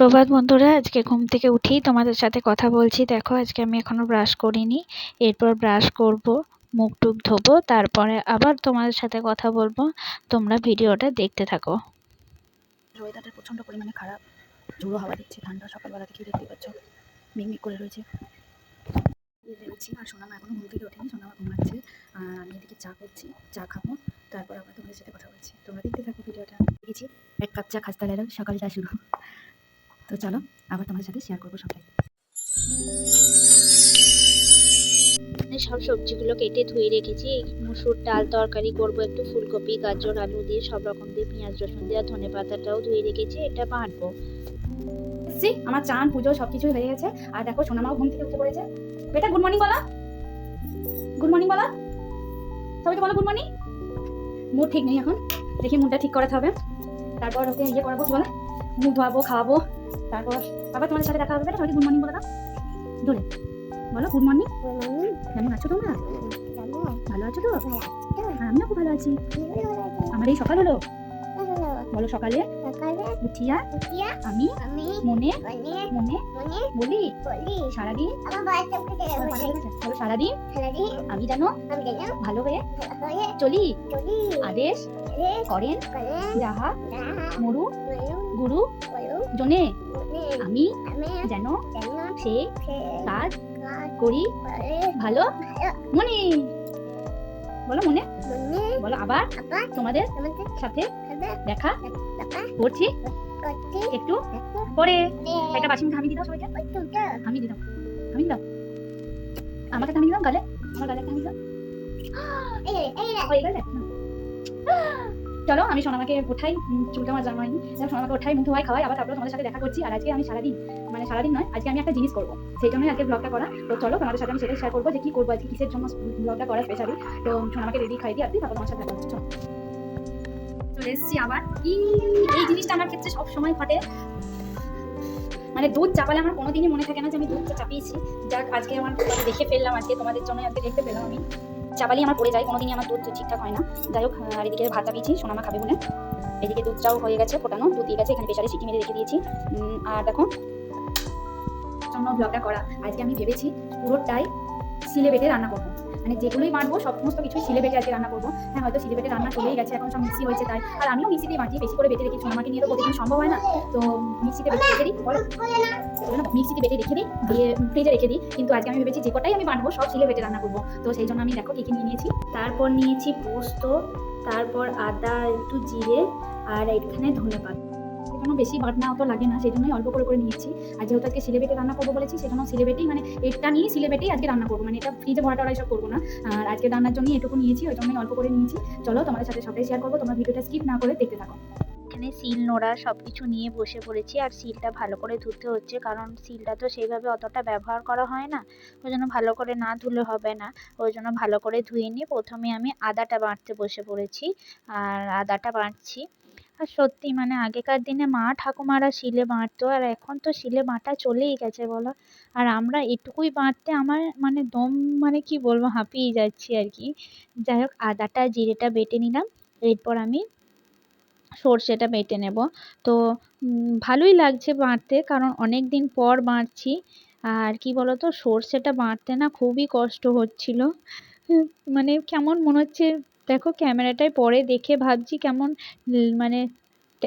প্রভাত বন্ধুরা, আজকে ঘুম থেকে উঠি তোমাদের সাথে কথা বলছি। দেখো, আজকে আমি এখনও ব্রাশ করিনি। এরপর ব্রাশ করব, মুখ টুক ধোবো, তারপরে আবার তোমাদের সাথে কথা বলব। তোমরা ভিডিওটা দেখতে থাকো। ওয়েদারটা প্রচণ্ড পরিমাণে খারাপ। ঝোড়ো হাওয়া দিচ্ছে, ঠান্ডা সকালবেলা থেকেই দেখতে পাচ্ছ। মিকমিক করে রয়েছে। বেরোচ্ছি আর সোনামা এখনও ঘুম থেকে ওঠেনি সোনামা ঘুমাচ্ছে। আর আমি এদিকে চা করছি, চা খাব, তারপর আবার তোমাদের সাথে কথা বলছি। তোমরা দেখতে থাকো ভিডিওটা। দেখেছি, এক কাপ চা খাস্তা গেল সকালটা শুরু। তো চলো আবার তোমাদের সাথে শেয়ার করব সবটাই। সব সবজিগুলো কেটে ধুয়ে রেখেছি। মুসুর ডাল তরকারি করব একটু ফুলকপি গাজর আলু দিয়ে সব রকম দিয়ে পেঁয়াজ রসুন দিয়ে আর ধনে পাতাটাও ধুয়ে রেখেছি এটা বাটবো। এসছি আমার চান পুজো সব কিছুই হয়ে গেছে। আর দেখো সোনামাও ঘুম থেকে উঠে পড়েছে। বেটা গুড মর্নিং বলা। গুড মর্নিং বলা। সবাইকে বলো গুড মর্নিং মুড ঠিক নেই এখন। দেখি মুডটা ঠিক করাতে হবে। তারপর ওকে ইয়ে করাবো বলে? ধোয়াবো খাওয়াবো তারপর আবার তোমাদের সাথে দেখা হবে বেটা? সবাইকে গুড মর্নিং বলে দাও। ধরে বলো গুড মর্নিং। কেমন আছো তোমরা? ভালো। আছো তো? হ্যাঁ আমিও খুব ভালো আছি। আমার এই সকাল হলো? বলো সকালে? উঠিয়া আমি মনে মনে বলি সারাদিন বলো সারাদিন আমি জানো ভালো হয়ে চলি। আদেশ করেন যাহা মরু গুরু জনে আমি যেন সে কাজ করি ভালো। মনে বলো মনে বলো আবার তোমাদের সাথে দেখা করছি। একটু পরে। একটা বাসি মিঠা আমি দিদাও সবাইকে। আমি দিদাম আমি দাও। আমাকে থামি দিলাম গালে। আমার গালে থামি দাও। হয়ে গেলে। চলো আমি সোনামাকে উম, চুলটা আমার জামাই। সোনামাকে ওঠাই মুখ ধোয়াই খাওয়াই আবার তারপরে তোমাদের সাথে দেখা করছি। আর আজকে আমি সারাদিন মানে সারাদিন নয় আজকে আমি একটা জিনিস করব। সেই জন্যই আজকে ব্লগটা করা। তো চলো তোমাদের সাথে আমি সেটাই শেয়ার করব যে কি করব আজকে কিসের জন্য ব্লগটা করা স্পেশালি তো সোনামাকে রেডি খাই দিয়ে আসছি তারপর তোমার সাথে দেখা করছি। চলে এসেছি আবার। এই জিনিসটা আমার ক্ষেত্রে সব সময় ঘটে। মানে দুধ চাপালে আমার কোনোদিনই মনে থাকে না যে আমি দুধটা চাপিয়েছি। যাক আজকে আমার দেখে ফেললাম আজকে তোমাদের জন্য আজকে দেখতে পেলাম আমি। চাপালি আমার পড়ে যায়, কোনোদিনই আমার দুধ ঠিকঠাক হয় না। যাই হোক আর এদিকে ভাত চাপিয়েছি সোনামা খাবে বলে। এদিকে দুধটাও হয়ে গেছে ফোটানো, দুধ দিয়ে গেছে, এখানে প্রেশারে সিটি মেরে রেখে দিয়েছি। আর দেখো জন্য ব্লগটা করা। আজকে আমি ভেবেছি পুরোটাই সিলে বেটে রান্না করব। মানে যেগুলোই বাঁটবো সমস্ত কিছুই সিলে বেটে আজকে রান্না করব। হ্যাঁ হয়তো সিলে বেটে রান্না চলেই গেছে, এখন সব মিক্সি হয়েছে তাই। আর আমিও মিক্সিতেই বাঁটি বেশি করে বেটে রেখে সোনামাকে নিয়ে তো প্রতিদিন সম্ভব হয় না। তো মিক্সিতে বেটে রেখে দিই, বলো। মিক্সিতে বেটে রেখে দিই, দিয়ে ফ্রিজে রেখে দিই। কিন্তু আজকে আমি ভেবেছি যে কটাই আমি বাঁটবো সব সিলে বেটে রান্না করব। তো সেই জন্য আমি দেখো কি কি নিয়ে নিয়েছি। তারপর নিয়েছি পোস্ত, তারপর আদা, একটু জিরে, আর এখানে ধনে পাতা সেজন্য বেশি বাটনা অত লাগে না সেই জন্যই অল্প করে করে নিয়েছি। আর যেহেতু আজকে সিলে বেটে রান্না করব বলেছি, সেজন্য সিলে বেটেই মানে এটা নিয়ে সিলে বেটেই আজকে রান্না করব মানে এটা ফ্রিজে ভরা টরা সব করব না। আর আজকে রান্নার জন্য এটুকু নিয়েছি, ওই জন্যই অল্প করে নিয়েছি। চলো তোমাদের সাথে সবটাই শেয়ার করব, তোমরা ভিডিওটা স্কিপ না করে দেখতে থাকো। এখানে সিল নোড়া সব কিছু নিয়ে বসে পড়েছি, আর সিলটা ভালো করে ধুতে হচ্ছে, কারণ সিলটা তো সেইভাবে অতটা ব্যবহার করা হয় না। ওই জন্য ভালো করে না ধুলে হবে না, ওই জন্য ভালো করে ধুয়ে নিয়ে প্রথমে আমি আদাটা বাঁটতে বসে পড়েছি। আর আদাটা বাটছি। আর সত্যি মানে আগেকার দিনে মা ঠাকুমারা শিলে বাঁটতো আর এখন তো শিলে বাঁটা চলেই গেছে বলো। আর আমরা এটুকুই বাঁটতে আমার মানে দম মানে কি বলব হাঁপিয়ে যাচ্ছি আর কি। যাই হোক, আদাটা, জিরেটা বেটে নিলাম। এরপর আমি সর্ষেটা বেটে নেব। তো ভালোই লাগছে বাঁটতে কারণ অনেক দিন পর বাঁটছি আর কি বলতো, সর্ষেটা বাঁটতে না খুবই কষ্ট হচ্ছিল। মানে কেমন মনে হচ্ছে দেখো ক্যামেরাটায় পরে দেখে ভাবছি কেমন মানে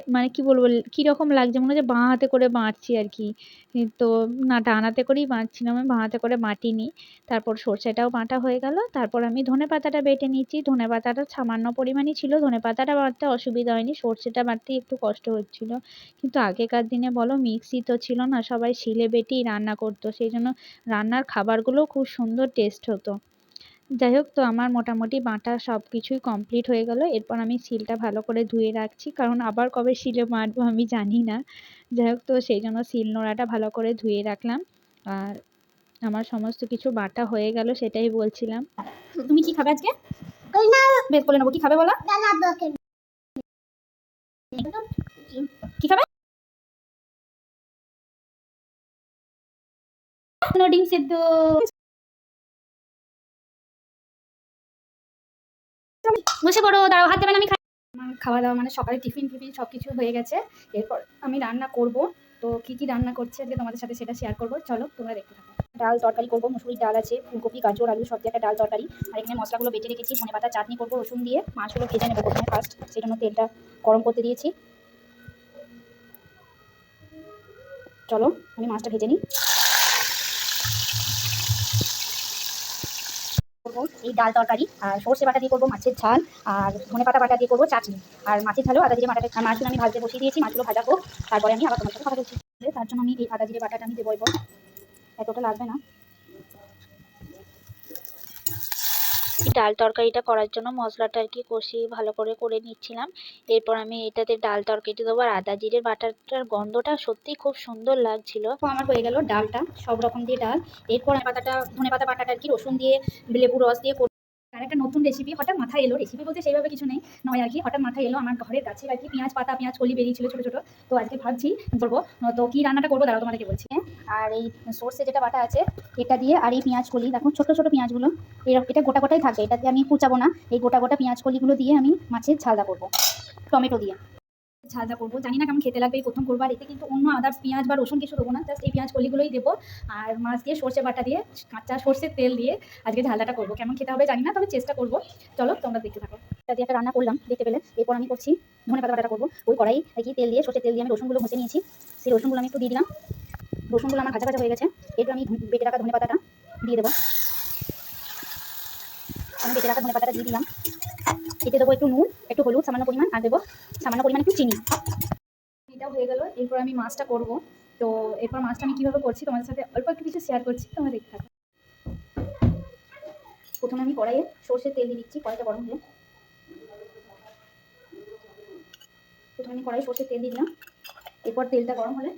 মানে কি বলব কীরকম লাগছে, মনে হচ্ছে বাঁ হাতে করে বাঁটছি আর কি। তো না, ডান হাতে করেই বাঁটছিলাম আমি বাঁ হাতে করে বাটিনি তারপর সর্ষেটাও বাটা হয়ে গেল, তারপর আমি ধনে পাতাটা বেটে নিয়েছি। ধনে পাতাটা সামান্য পরিমাণই ছিল, ধনে পাতাটা বাটতে অসুবিধা হয়নি, সর্ষেটা বাটতে একটু কষ্ট হচ্ছিল। কিন্তু আগেকার দিনে বলো, মিক্সি তো ছিল না, সবাই শিলে বেটেই রান্না করতো, সেই জন্য রান্নার খাবারগুলোও খুব সুন্দর টেস্ট হতো। যাই হোক, তো আমার মোটামুটি বাটা সব কিছুই কমপ্লিট হয়ে গেল। এরপর আমি শিলটা ভালো করে ধুয়ে রাখছি, কারণ আবার কবে শিলে মারবো আমি জানি না। যাই হোক, তো সেই জন্য শিল নোড়াটা ভালো করে ধুয়ে রাখলাম। আর আমার সমস্ত কিছু বাটা হয়ে গেল সেটাই বলছিলাম। তুমি কি খাবে আজকে? বের করে নেব, কি খাবে বলো? কি খাবে? সেদ্ধ। বসে পড়ো, দাঁড়াও, হাত দেবেন, আমি খাই। আমার খাওয়া দাওয়া মানে সকালে টিফিন টিফিন সব কিছু হয়ে গেছে। এরপর আমি রান্না করব। তো কী কী রান্না করছি আজকে তোমাদের সাথে সেটা শেয়ার করব। চলো, তোমরা দেখতে থাকো। ডাল তরকারি করব, মুসুরির ডাল আছে, ফুলকপি, গাজর, আলু সব একটা ডাল তরকারি। আর এখানে মশলাগুলো বেটে রেখেছি, ধনে পাতা, চাটনি করব, রসুন দিয়ে। মাছগুলো ভেজে নেব প্রথমে ফার্স্ট সেই জন্য তেলটা গরম করতে দিয়েছি। চলো, আমি মাছটা ভেজে নিই। করব এই ডাল তরকারি, আর সর্ষে বাটা দিয়ে করব মাছের ঝাল, আর ধনে পাতা বাটা দিয়ে করব চাটনি। আর মাছের ঝালও আদা জিরে বাটাটা মাছগুলো আমি ভাজতে বসিয়ে দিয়েছি, মাছগুলো ভাজা হোক, তারপরে আমি আবার তোমার সাথে কথা বলছি। তার জন্য আমি এই আদা জিরে বাটাটা আমি দেবো এবার। এতটা লাগবে না। ডাল তরকারিটা করার জন্য মশলাটা আর কি কষিয়ে ভালো করে করে নিচ্ছিলাম এরপর আমি এটাতে ডাল তরকারিটা দেবো আর আদা জিরের বাটারটার গন্ধটা সত্যি খুব সুন্দর লাগছিল তো আমার হয়ে গেল ডালটা, সব রকম দিয়ে ডাল এরপর পাতাটা ধনে পাতা বাটাটা আর কি রসুন দিয়ে, লেবু রস দিয়ে। আর একটা নতুন রেসিপি হঠাৎ মাথায় এলো। রেসিপি বলতে সেইভাবে কিছু নেই, নয় আর কি। হঠাৎ মাথায় এলো আমার ঘরের গাছের আর কি পেঁয়াজ পাতা, পেঁয়াজ কলি বেরিয়েছিল ছোটো ছোটো। তো আজকে ভাবছি করব তো কী রান্নাটা করব? দাঁড়াও তোমাদেরকে বলছি হ্যাঁ। আর এই সর্ষে যেটা বাটা আছে, এটা দিয়ে আর এই পেঁয়াজ কলি, দেখো ছোটো ছোটো পেঁয়াজগুলো এরকম এটা গোটা গোটাই থাকবে। এটা দিয়ে আমি কুচাবো না। এই গোটা গোটা পেঁয়াজ কলিগুলো দিয়ে আমি মাছের ঝালদা করব, টমেটো দিয়ে। ঝালদা করব। জানি না কেমন খেতে লাগবে, এই প্রথম করব আর এতে কিন্তু অন্য আদার্স পেঁয়াজ বা রসুন কিছু দেবো না জাস্ট এই পেঁয়াজ কলিগুলোই দেবো। আর মাছ দিয়ে সর্ষে বাটা দিয়ে, কাঁচা সর্ষের তেল দিয়ে আজকে ঝালদাটা করব। কেমন খেতে হবে জানি না, তবে চেষ্টা করব। চলো, তোমরা দেখতে থাকো। দিয়ে একটা রান্না করলাম, দেখতে পেলে? এরপর আমি করছি ধনে পাতা করব। ওই কড়াই কি তেল দিয়ে, সর্ষের তেল দিয়ে আমি রসুনগুলো ঘষে নিয়েছি। সেই রসুনগুলো আমি একটু দিয়ে দিলাম। রসুনগুলো আমার ভাজা ভাজা হয়ে গেছে। এরপর আমি বেটে রাখা ধনে পাতাটা দিয়ে দেবো। আমি বেটে রাখা ধনে পাতাটা দিয়ে দিলাম। এতে দেবো একটু নুন, একটু হলুদ, সামান্য পরিমাণ, আর দেবো সামান্য পরিমাণ একটু চিনি। এটাও হয়ে গেল, এরপর আমি মাছটা করব। তো এরপর মাছটা আমি কীভাবে করছি তোমাদের সাথে অল্প একটু কিছু শেয়ার করছি, তোমরা দেখতে থাকো। প্রথমে আমি কড়াইয়ে সর্ষের তেল দিয়ে দিচ্ছি, কড়াইটা গরম হলে। প্রথমে আমি কড়াই সর্ষের তেল দিলাম। এরপর তেলটা গরম হলে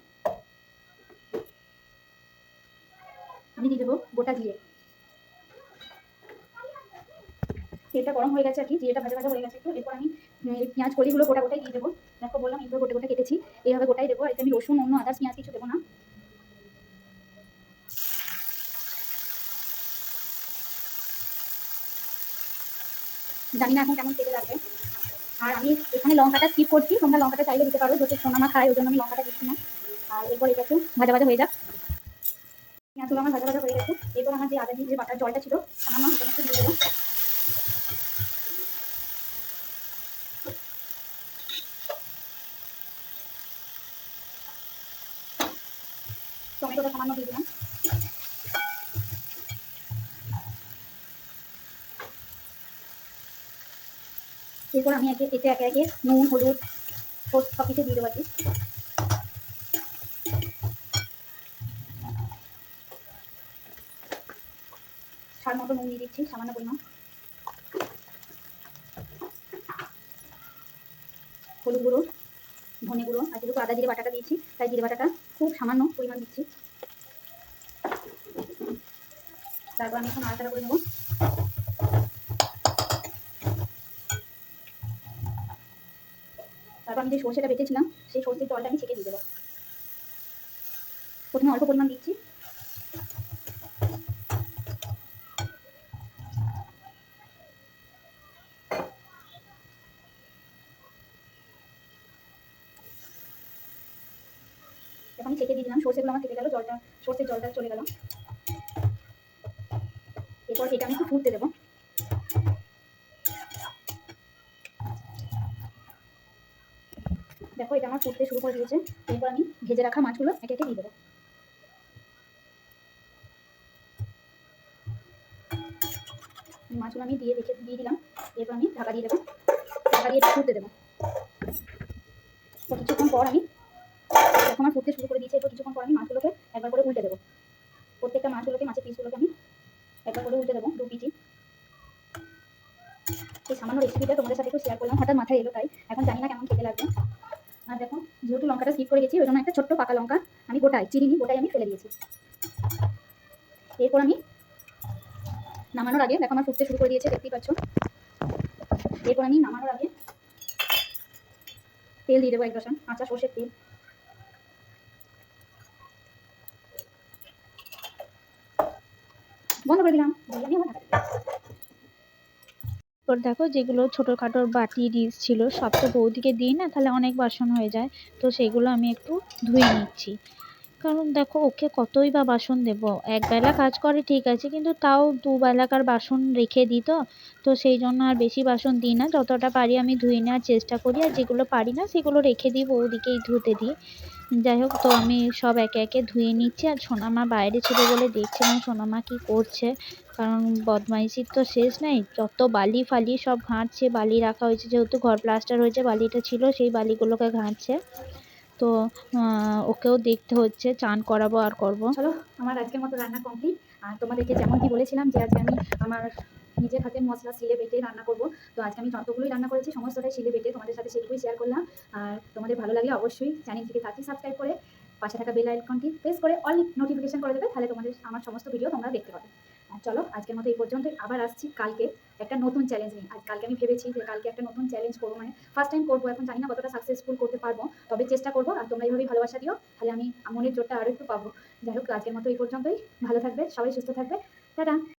আমি দিয়ে দেবো গোটা জিরে। তেলটা গরম হয়ে গেছে আর কি, জিরেটা ভাজা ভাজা হয়ে গেছে একটু এরপর আমি পেঁয়াজ কলিগুলো গোটা গোটাই দিয়ে দেবো। দেখো, বললাম এইভাবে গোটা গোটা কেটেছি, এইভাবে গোটাই দেবো, আর আমি রসুন, অন্য আদার্স পেঁয়াজ কিছু দেবো না। জানি না এখন কেমন খেতে লাগবে। আর আমি এখানে লঙ্কাটা স্কিপ করছি, তোমরা লঙ্কাটা চাইলে দিতে পারো, যেহেতু সোনামা খায়, ওই জন্য আমি লঙ্কাটা দিচ্ছি না। আর এরপর এটা একটু ভাজা ভাজা হয়ে যাক। পেঁয়াজগুলো আমার ভাজা ভাজা হয়ে গেছে। এরপর আমার যে আদা দিয়ে যে বাটার জলটা ছিল, সামান্য টমেটোটা সামান্য দিয়ে দিলাম। এরপর আমি একে এতে একে একে নুন, হলুদ, সব কিছু দিয়ে দেবো আর মতো নুন দিয়ে দিচ্ছি, সামান্য পরিমাণ। হলুদ গুঁড়ো, ধনে গুঁড়ো, আর যেহেতু আদা, জিরে বাটাটা দিয়েছি, তাই জিরে বাটাটা খুব সামান্য পরিমাণ দিচ্ছি। তারপর আমি এখন আলাদা করে নেব। তারপর আমি যে সর্ষেটা বেটেছিলাম, সেই সর্ষের জলটা আমি ছেঁকে দিয়ে দেবো। প্রথমে অল্প পরিমাণ দিচ্ছি। এখন ছেঁকে দিয়ে দিলাম, সর্ষেগুলো আমার থেকে গেল, জলটা সর্ষের জলটা চলে গেল। এরপর এটা আমি একটু ফুটতে দেবো। দেখো, এটা আমার ফুটতে শুরু করে দিয়েছে। এরপর আমি ভেজে রাখা মাছগুলো একে একে দিয়ে দেবো। মাছগুলো আমি দিয়ে রেখে দিয়ে দিলাম। এরপর আমি ঢাকা দিয়ে দেবো। ঢাকা দিয়ে ফুটতে দেবো। কিছুক্ষণ পর আমি যখন আমার ফুটতে শুরু করে দিয়েছে। এরপর কিছুক্ষণ পর আমি মাছগুলোকে একবার করে উল্টে দেবো। প্রত্যেকটা মাছগুলোকে, মাছের পিসগুলোকে আমি একবার করে উল্টে দেবো, দু পিজি এই সামান্য রেসিপিটা তোমাদের সাথে একটু শেয়ার করলাম, হঠাৎ মাথায় এলো তাই। এখন জানি না কেমন খেতে লাগবে। আর দেখো, যেহেতু লঙ্কাটা স্কিপ করে গেছি ওই জন্য একটা ছোট্ট পাকা লঙ্কা, আমি গোটাই, চিনি গোটাই আমি ফেলে দিয়েছি। এরপর আমি নামানোর আগে, দেখো আমার ফুটতে শুরু করে দিয়েছে, দেখতেই পাচ্ছ। এরপর আমি নামানোর আগে তেল দিয়ে দেবো এক দশন কাঁচা সর্ষের তেল। করে দিলাম বিরিয়ানি দেখো যেগুলো ছোটোখাটো বাটি ডিশ ছিল, সব তো বৌদিকে দিই না, তাহলে অনেক বাসন হয়ে যায়। তো সেগুলো আমি একটু ধুয়ে নিচ্ছি। কারণ দেখো ওকে কতই বা বাসন দেবো? একবেলা কাজ করে ঠিক আছে, কিন্তু তাও দুবেলাকার বাসন রেখে দিই তো। তো সেই জন্য আর বেশি বাসন দিই না, যতটা পারি আমি ধুয়ে নেওয়ার চেষ্টা করি, আর যেগুলো পারি না, সেগুলো রেখে দিই বৌদিকেই ধুতে দিই। যাই হোক তো আমি সব একে একে ধুয়ে নিচ্ছি আর সোনামা বাইরে ছিল বলে দেখছিলাম সোনামা কী করছে। কারণ বদমাইশির তো শেষ নেই, যত বালি ফালি সব ঘাঁটছে, বালি রাখা হয়েছে, যেহেতু ঘর প্লাস্টার হয়েছে, বালিটা ছিল, সেই বালিগুলোকে ঘাঁটছে। তো ওকেও দেখতে হচ্ছে, চান করাবো আর করব। চলো, আমার আজকের মতো রান্না কমপ্লিট আর তোমাদেরকে যেমনটি বলেছিলাম যে আজকে আমি আমার নিজের হাতে মশলা, শিলে বেটে রান্না করব। তো আজকে আমি যতগুলোই রান্না করেছি, সমস্তটাই শিলে বেটে তোমাদের সাথে সেটুকুই শেয়ার করলাম। আর তোমাদের ভালো লাগলে অবশ্যই চ্যানেলটিকে তাড়াতাড়ি সাবস্ক্রাইব করে পাশে থাকা বেল আইকনটি প্রেস করে অল নোটিফিকেশন করে দেবে, তাহলে তোমাদের আমার সমস্ত ভিডিও তোমরা দেখতে পাবে। চলো, আজকের মতো এই পর্যন্ত আবার আসছি কালকে একটা নতুন চ্যালেঞ্জ নিয়ে। আজ কালকে আমি ভেবেছি যে কালকে একটা নতুন চ্যালেঞ্জ করব মানে ফার্স্ট টাইম করব। এখন জানি না কতটা সাকসেসফুল করতে পারব, তবে চেষ্টা করব। আর তোমরা এইভাবেই ভালোবাসা দিও, তাহলে আমি মনের জোরটা আরও একটু পাবো। যাই হোক আজকের মতো এই পর্যন্তই। ভালো থাকবে, সবাই সুস্থ থাকবে। টাটা!